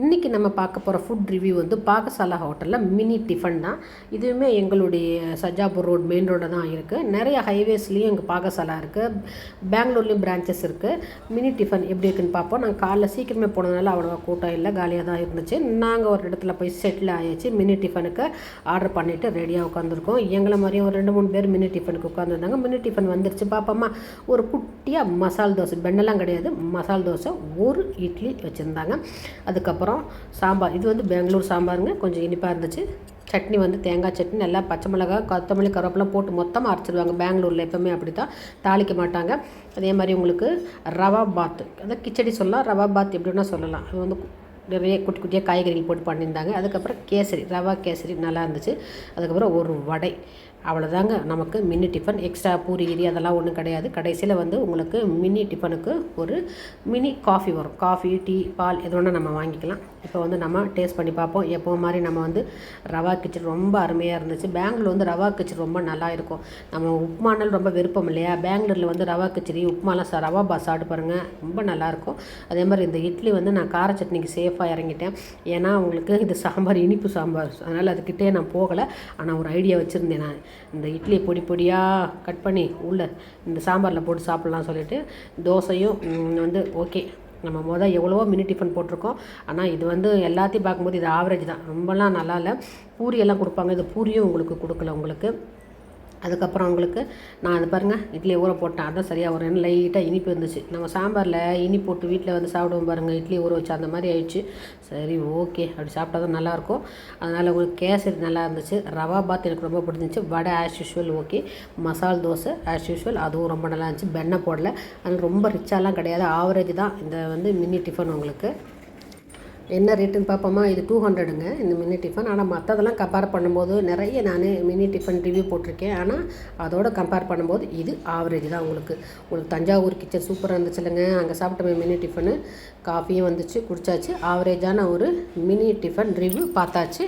இன்றைக்கி நம்ம பார்க்க போகிற ஃபுட் ரிவ்யூ வந்து பாகசாலா ஹோட்டலில் மினி டிஃபன் தான். இதுவுமே எங்களுடைய சஜாபூர் ரோட் மெயின் ரோடு தான் இருக்குது நிறைய ஹைவேஸ்லேயும் எங்கள் பாகசாலா இருக்குது பெங்களூர்லேயும் பிரான்ச்சஸ் இருக்குது மினி டிஃபன் எப்படி இருக்குன்னு பார்ப்போம். நாங்கள் காலைல சீக்கிரமே போனதுனால அவ்வளோவா கூட்டம் இல்லை காலியாக தான் இருந்துச்சு. நாங்கள் ஒரு இடத்துல போய் செட்டில் ஆயிடுச்சு மினி டிஃபனுக்கு ஆர்டர் பண்ணிவிட்டு ரெடியாக உட்காந்துருக்கோம் எங்களை மாதிரியும் ஒரு ரெண்டு மூணு பேர் மினி டிஃபனுக்கு உட்காந்துருந்தாங்க மினி டிஃபன் வந்துருச்சு. பார்ப்போம்மா ஒரு குட்டியாக மசால் தோசை. பெண்ணெல்லாம் கிடையாது. மசால் தோசை ஒரு இட்லி வச்சுருந்தாங்க. அதுக்கப்புறம் அப்புறம் சாம்பார். இது வந்து பெங்களூர் சாம்பாருங்க. கொஞ்சம் இனிப்பாக இருந்துச்சு. சட்னி வந்து தேங்காய் சட்னி நல்லா பச்சை மிளகாய் கொத்தமல்லி கருவேப்பிலாம் போட்டு மொத்தமாக அரைச்சிடுவாங்க பெங்களூரில் எப்போவுமே அப்படி தான் தாளிக்க மாட்டாங்க. அதே மாதிரி உங்களுக்கு ரவா பாத். அதாவது கிச்சடி சொல்லலாம். ரவா பாத் எப்படின்னா சொல்லலாம். அது வந்து நிறைய குட்டி குட்டியாக காய்கறிகள் போட்டு பண்ணியிருந்தாங்க. அதுக்கப்புறம் கேசரி ரவா கேசரி நல்லா இருந்துச்சு. அதுக்கப்புறம் ஒரு வடை. அவ்வளோதாங்க நமக்கு மினி டிஃபன் எக்ஸ்ட்ரா பூரி கிரி அதெல்லாம் ஒன்றும் கிடையாது. கடைசியில் வந்து உங்களுக்கு மினி டிஃபனுக்கு ஒரு மினி காஃபி வரும். காஃபி டீ பால் எது வேணால் நம்ம வாங்கிக்கலாம். இப்போ வந்து நம்ம டேஸ்ட் பண்ணி பார்ப்போம். எப்போ மாதிரி நம்ம வந்து ரவா கிச்சடி ரொம்ப அருமையாக இருந்துச்சு. பெங்களூர் வந்து ரவா கிச்சடி ரொம்ப நல்லா இருக்கும். நம்ம உப்புமானால் ரொம்ப விருப்பம் இல்லையா? பெங்களூரில் வந்து ரவா கிச்சடி உப்புமாலாம் ச ரவா பா சாப்பிட்டு பாருங்கள் ரொம்ப நல்லாயிருக்கும் அதே மாதிரி இந்த இட்லி வந்து நான் கார சட்னிக்கு சேஃபாக இறங்கிட்டேன். ஏன்னா உங்களுக்கு இது சாம்பார் இனிப்பு சாம்பார். அதனால் அதுக்கிட்டே நான் போகலை. ஆனால் ஒரு ஐடியா வச்சுருந்தேன் நான். இந்த இட்லியை பொடி பொடியாக கட் பண்ணி உள்ள இந்த சாம்பாரில் போட்டு சாப்பிட்லாம் சொல்லிட்டு தோசையும் வந்து ஓகே நம்ம மொதல் எவ்வளவோ மினி டிஃபன் போட்டிருக்கோம். ஆனால் இது வந்து எல்லாத்தையும் பார்க்கும்போது இது ஆவரேஜ் தான். ரொம்பலாம் நல்லா இல்லை. பூரியெல்லாம் கொடுப்பாங்க. இது பூரியும் உங்களுக்கு கொடுக்கல உங்களுக்கு. அதுக்கப்புறம் அவங்களுக்கு நான் அது பாருங்கள் இட்லி ஊற போட்டேன். அதான் சரியாக வரும். லைட்டாக இனிப்பு இருந்துச்சு. நம்ம சாம்பாரில் இனிப்பு போட்டு வீட்டில் வந்து சாப்பிடுவோம் பாருங்கள் இட்லி ஊற வச்சு அந்த மாதிரி ஆயிடுச்சு. சரி ஓகே. அப்படி சாப்பிட்டா தான் நல்லாயிருக்கும். அதனால் உங்களுக்கு கேசரி நல்லா இருந்துச்சு. ரவா பாத் எனக்கு ரொம்ப பிடிச்சிருந்துச்சு. வடை ஆஸ் யூஷுவல் ஓகே மசால் தோசை ஆஸ் யூஷுவல் அதுவும் ரொம்ப நல்லா இருந்துச்சு. வெண்ணெய் போடல. அது ரொம்ப ரிச்சாலாம் கிடையாது. ஆவரேஜ் தான். இந்த வந்து மினி டிஃபன் உங்களுக்கு. என்ன ரேட்டுன்னு பார்ப்போமா? இது டூ ஹண்ட்ரடுங்க இந்த மினி டிஃபன் ஆனால் மற்றதெல்லாம் கம்பேர் பண்ணும்போது நிறைய நான் மினி டிஃபன் ரிவ்யூ போட்டிருக்கேன். ஆனால் அதோட கம்பேர் பண்ணும்போது இது ஆவரேஜ் தான் உங்களுக்கு. உங்களுக்கு தஞ்சாவூர் கிச்சன் சூப்பராக இருந்துச்சு இல்லைங்க. அங்கே சாப்பிட்டோமே மினி டிஃபனு காஃபியும் வந்துச்சு குடிச்சாச்சு. ஆவரேஜான ஒரு மினி டிஃபன் ரிவ்யூ பார்த்தாச்சு.